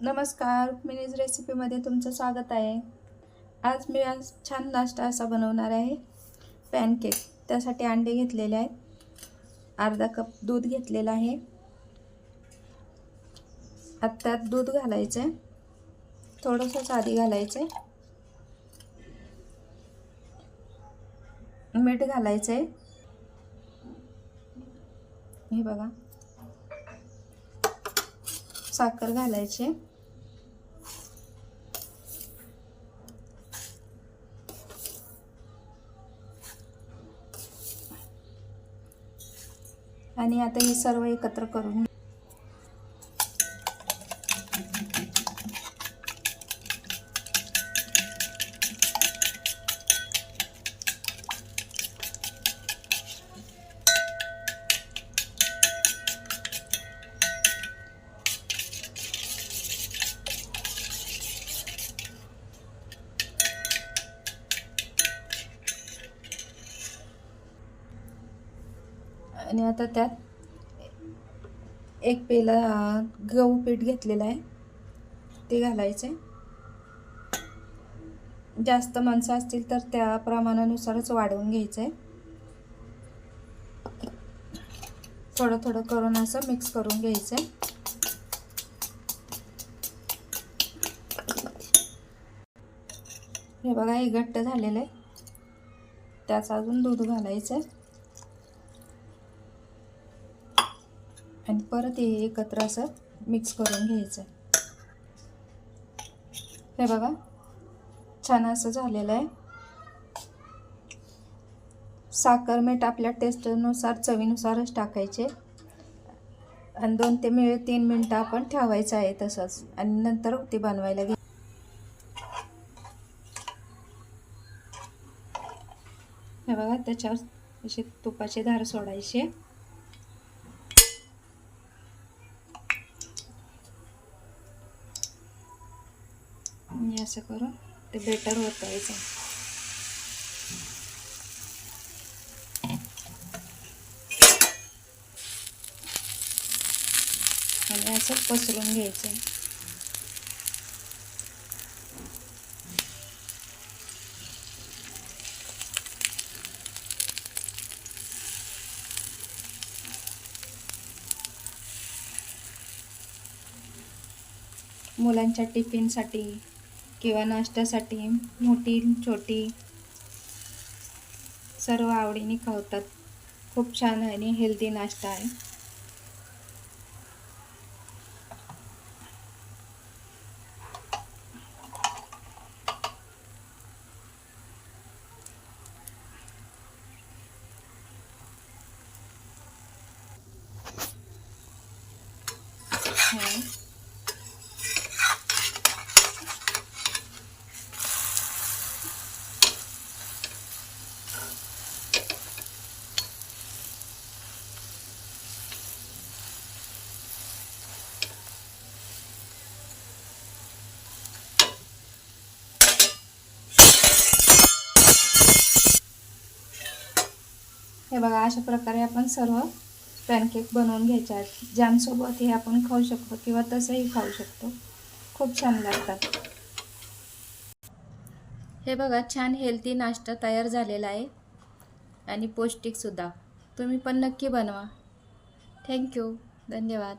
नमस्कार मिनीज रेसिपीमध्ये तुमचं स्वागत आहे. आज मी आज छान नाश्ता असा बनवणार आहे. पॅनकेक त्यासाठी अंडे घेतलेले आहेत. अर्धा कप दूध घेतलेलं आहे. आत्ता दूध घालायचं आहे. थोडंसंच आधी घालायचं आहे. मीठ घालायचं आहे. हे बघा. साखर घालायची आणि आता हे सर्व एकत्र करून आणि आता त्यात एक पेला गहू पीठ घेतलेलं आहे. ते घालायचे जास्त माणसं असतील तर त्या प्रमाणानुसारच वाढवून घ्यायचं आहे थोडं थोडं करून असं मिक्स करून घ्यायचं आहे हे बघा हे घट्ट झालेलं आहे. त्याच अजून दूध घालायचं आहे आणि परत हे एकत्र असं मिक्स करून घ्यायचं. हे बघा छान असं झालेलं आहे. साखर मीठ आपल्या टेस्टनुसार चवीनुसारच टाकायचे. आणि दोन ते मिळ तीन मिनटं आपण ठेवायचं आहे तसंच. आणि नंतर ते बनवायला घे. हे बघा त्याच्यावर असे तुपाचे धार सोडायचे. आणि असं करून ते बेटर होतायचं आणि असं पसरून घ्यायचं. मुलांच्या टिफिनसाठी किंवा नाश्त्यासाठी मोठी छोटी सर्व आवडीने खावतात खूप छान आणि हेल्दी नाश्ता आहे Okay. हे बघा अशा प्रकारे आपण सर्व पॅनकेक बनवून घ्यायचे आहेत. जॅमसोबत हे आपण खाऊ शकतो किंवा तसंही खाऊ शकतो. खूप छान लागतात. हे बघा छान हेल्दी नाश्ता तयार झालेला आहे. आणि पौष्टिकसुद्धा. तुम्ही पण नक्की बनवा. थँक्यू धन्यवाद.